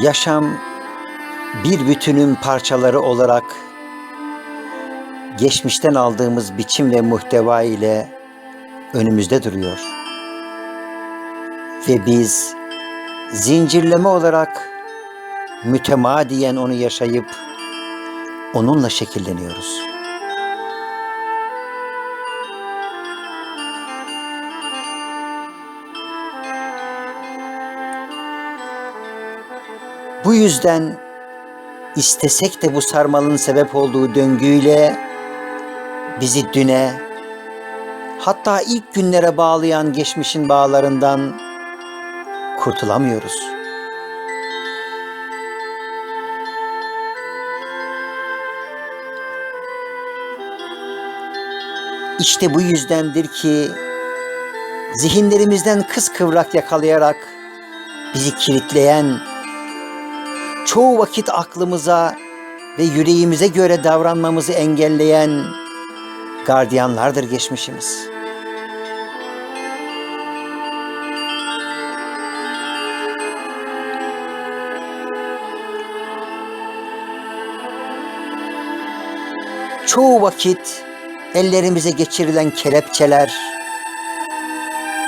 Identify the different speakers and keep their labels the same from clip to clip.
Speaker 1: Yaşam bir bütünün parçaları olarak geçmişten aldığımız biçim ve muhteva ile önümüzde duruyor. Ve biz zincirleme olarak mütemadiyen onu yaşayıp onunla şekilleniyoruz. Bu yüzden istesek de bu sarmalın sebep olduğu döngüyle bizi düne, hatta ilk günlere bağlayan geçmişin bağlarından kurtulamıyoruz. İşte bu yüzdendir ki zihinlerimizden kıskıvrak yakalayarak bizi kilitleyen, çoğu vakit aklımıza ve yüreğimize göre davranmamızı engelleyen gardiyanlardır geçmişimiz. Çoğu vakit ellerimize geçirilen kelepçeler,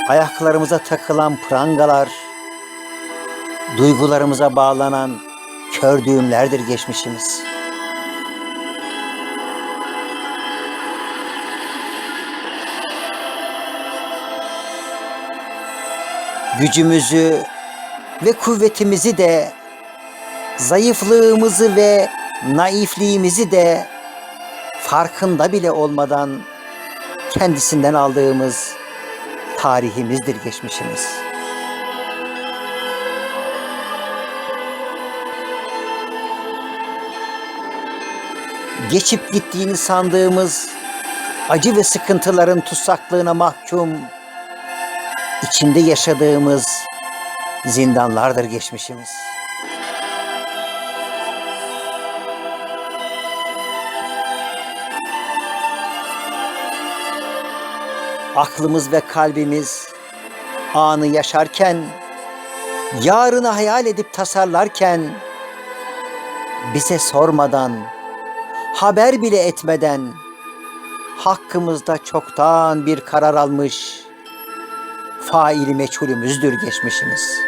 Speaker 1: ayaklarımıza takılan prangalar, duygularımıza bağlanan kör düğümlerdir geçmişimiz. Gücümüzü ve kuvvetimizi de, zayıflığımızı ve naifliğimizi de farkında bile olmadan kendisinden aldığımız tarihimizdir geçmişimiz. Geçip gittiğini sandığımız acı ve sıkıntıların tutsaklığına mahkum, içinde yaşadığımız zindanlardır geçmişimiz. aklımız ve kalbimiz anı yaşarken, yarını hayal edip tasarlarken, bize sormadan, haber bile etmeden, hakkımızda çoktan bir karar almış, faili meçhulümüzdür geçmişimiz.''